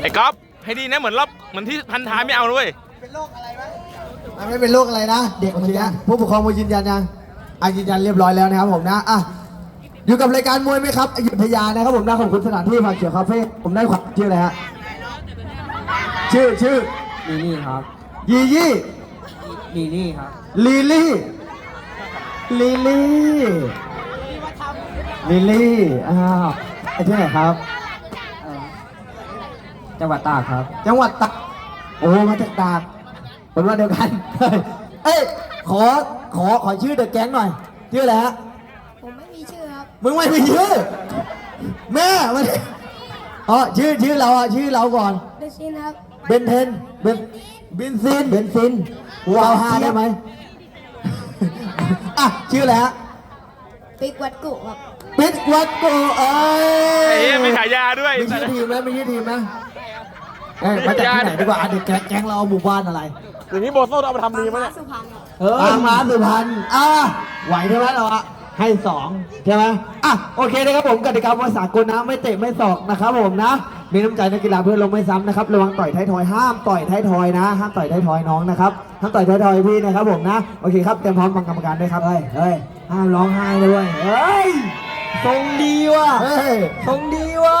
ไอ้ก๊อฟให้ดีนะเหมือนรอบเหมือนที่พันท้ายไม่เอาด้วยมันไม่เป็นโรคอะไรนะ เด็กคนนี้ผู้ปกครองมายืนยันยังยืนยันเรียบร้อยแล้วนะครับผมนะอะอยู่กับรายการมวยไหมครับอยุธยานะครับผมนะขอบคุณสถานที่ผักเขียวคาเฟ่ผมได้ความชื่ออะไรฮะชื่อชื่อนี่นี่ครับ ยี่ยี่นี่นี่ครับ ลิลี่ลิลี่ลิลี่อ้าวไอ้ที่ไหนครับ จังหวัดตากครับ จังหวัดตากโอ้มาจากตากคนว่าเดียวกัน เอ้ยขอขอขอชื่อเดอะแก๊งหน่อยชื่ออะไรฮะผมไม่มีชื่อครับ มึงไม่มีชื่อแม่มันอ๋อชื่อชื่อเราอะชื่อเราก่อนเบนซินครับ เบนเทนเบนเบนซินเบนซินวาวฮาได้ไหมอะชื่ออะไรฮะปิกวัดกุครับปิกวัดโกเอ้ย ไอ้เหี้ยมีฉายาด้วย มีชื่อทีมไหมมีชื่อทีมไหม เอ้ยมาจากที่ไหนดีกว่าเด็กแก๊งเราหมู่บ้านอะไร อย่างนี้โบโซ่จะเอาไปทำดีไหมเนี่ยพรรณอะเออบางม้าสุพรรณอะไหวใช่ไหมเราอะให้สองใช่ไหมอะโอเคนะครับผมกติกาภาษสากลนะไม่เตะไม่ศอกนะครับผมนะ มีน้ำใจในกีฬาเพื่อนลงไม่ซ้ำนะครับระวังต่อยท้ายทอยห้ามต่อยท้ายทอยนะห้ามต่อยท้ายทอยน้องนะครับห้ามต่อยท้ายทอยพี่นะครับผมนะโอเคครับเตรียมพร้อมฟังกรรมการด้วยครับเฮ้ยเฮ้ยห้ามร้องไห้ด้วยเฮ้ยทรงดีว่ะเฮ้ยทรงดีว่ะ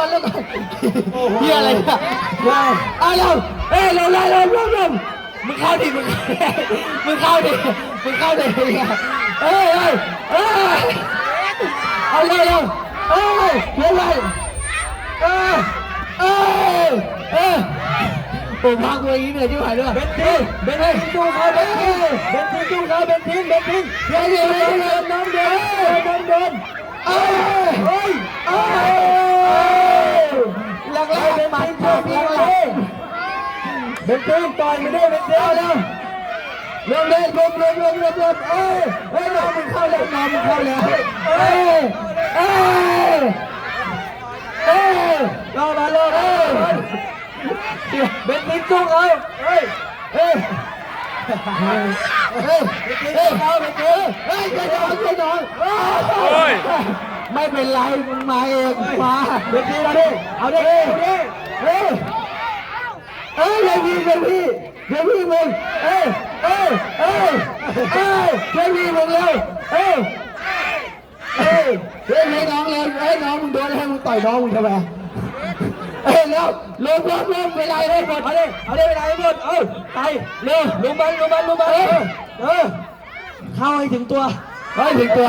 ่อนเร็วก่อนเฮียอะไรเนี่ยได้เอาเร็วเอ้ยเร็วเร็วเร็วเร็วเมึงเข้าดิมึงมึงเข้าดิมึงเข้าดิเอ้ยเอ้ยเอ้ยเอาเร็วเอ้ยเร็วเร็วเอ้ยเอ้ยเอ้ยผมพักเวอย่างนี้เหนื่อยที่หายด้วยเบนทิ้งเบนทิ้งจูงเขาเบนทิ้งเบนทิ้งจูงเขาเบนทิ้งเบนทิ้นเดี๋ยวเดี๋ยวเดี๋ยวน้ำเดินน้ำเดินเอ้ยเอ้ย เป็นเพื่อนต่อยไม่ได้เป็นเดียวนะลงเล่นลงลงลงลงลงเอ้ยเอ้ยน้องมันเข้าแล้วน้องมันเข้าแล้วเอ้ยเอ้ยเอ้ยรอมาลงเอ้ยเป็ดลิ้นจุกเอ้ยเอ้ยเฮ้ยเฮ้ยเฮ้ยเฮ้ยเฮ้ยเฮ้ยเฮ้ยเฮ้ยเไม่เป็นไรมึงมาเองมาเดี๋ยวดิเอาดิเอาดิเฮ้ย ดี๋ยวพี่เดี๋ยวพี่เดี๋ยวพี่มึงเอ้ยเอ้ยเอ้ยเอ้ยเดี๋ยวพี่มึงเร็วเอ้ยเอ้ยเฮ้ยน้องเลยเอ้ยน้องมึงโดนให้มึงต่อยน้องมึงทำไมเอ้ยแล้วลงลงลงเวลาให้หมดเอาเลยเอาเลยเวลให้หมดเออไปเร็ลงมันลงมันลงมันเออเข้าให้ถึงตัวเข้าให้ถึงตัว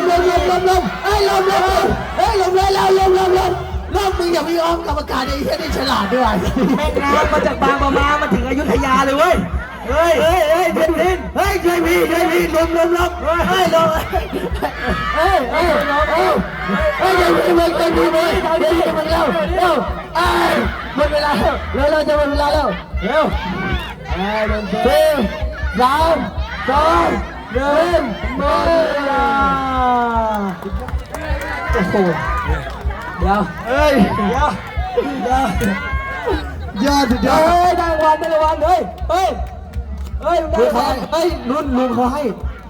มลมลมลมลมลมเฮ้ลมลมลมเฮ้ลมเลยแล้วลมลมลมลมมึงอย่าไปยอมกรรมการไอ้เหี้ยนี่ฉลาดด้วยแม่งง้ามาจากบางปะมามาถึงอยุธยาเลยเว้ยเฮ้ยเฮ้ยเฮ้ยเพนเพนเฮ้ยช่วยพี่ช่วยพี่ลมลมลมเฮ้ยลมเฮ้ยเฮ้ยเฮ้ยเฮ้ยช่วยพี่มึงช่วยพี่มึงช่วยพี่มึงเร็วเร็วเอ้ยหมดเวลาแล้วเร็วเร็วจะหมดเวลาแล้วเร็วสี่สามสอง หนึ่งหมดเวลาโอ้โหเดี๋ยวเอ้ยเดี๋ยวเดี๋ยวยอดสุดยอดเฮ้ยได้รางวัลได้รางวัลเฮ้ยเฮ้ยเฮ้ยได้รางวัลเฮ้ยรุ่นลุงเขาให้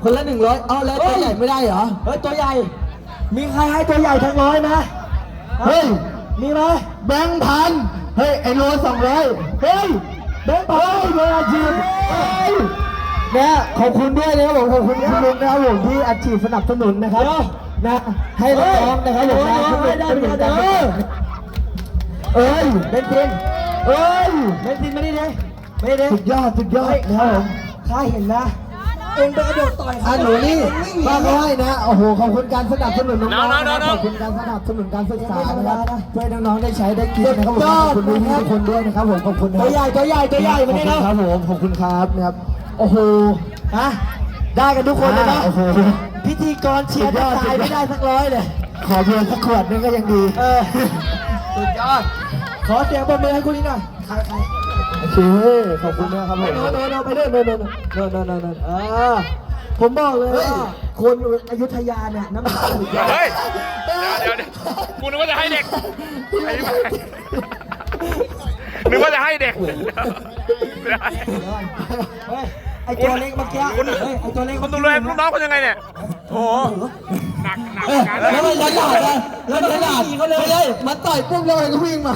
คนละหนึ่งร้อยเอาแล้วตัวใหญ่ไม่ได้เหรอเฮ้ยตัวใหญ่ มีใครให้ตัวใหญ่ทั้งร้อยไหมเฮ้ยมีไหมแบงค์พันเฮ้ยไอโลสองร้อยเฮ้ยเบนเฮ้ยเบนอาชีพเฮ้ย นะขอบคุณด้วยนะครับผมขอบคุณคุณลุงนะครับผมที่อาชีพสนับสนุนนะครับนะให้น้องๆนะครับผมนะคุณลุงเป็นเหมือนกันเอ้ยเบนซินเอ้ยเบนซินมาดิดิไม่ได้สุดยอดสุดยอดนะครับผมข้าเห็นนะเองไปกระโดดต่อยอะหนูนี่มาเขาให้นะ โอ้โห ขอบคุณการสนับสนุนน้องๆนะครับขอบคุณการสนับสนุนการศึกษานะครับช่วยน้องๆได้ใช้ได้กินนะครับผมขอบคุณพี่ๆทุกคนด้วยนะครับผม ขอบคุณตัวใหญ่ตัวใหญ่ตัวใหญ่มาเนี่ยนะครับผม ขอบคุณครับนะครับ โอ้โหฮะได้กันทุกคนเลยนะพิธีกรเชียร์จะตายไม่ได้สักร้อยเลย ขอเพียงสักขวดนึงก็ยังดีเออ สุดยอด ขอเสียงปรบมือให้คุณนี่หน่อยใครใครโอเคขอบคุณนะครับผมโนโนโนไปเรื่อยโนโนโนโนโนโนโนเออผมบอกเลยว่าคนอยุธยาเนี่ยน้ำตาสุดยอด เฮ้ย เดี๋ยวเดี๋ยวกูนึกว่าจะให้เด็กไอ้บ้านึกว่าจะให้เด็กเฮ้ย ไอตัวเล็กเมื่อกี้คุณเฮ้ยไอตัวเล็กคุณดูแลลูกน้องเขายังไงเนี่ยโอ้โหหนักหนักเอ้ยการแล้วมันยันหลาดนะแล้วยันหลาดเขาเลยมาต่อยปุ๊บแล้วมันก็วิ่งมา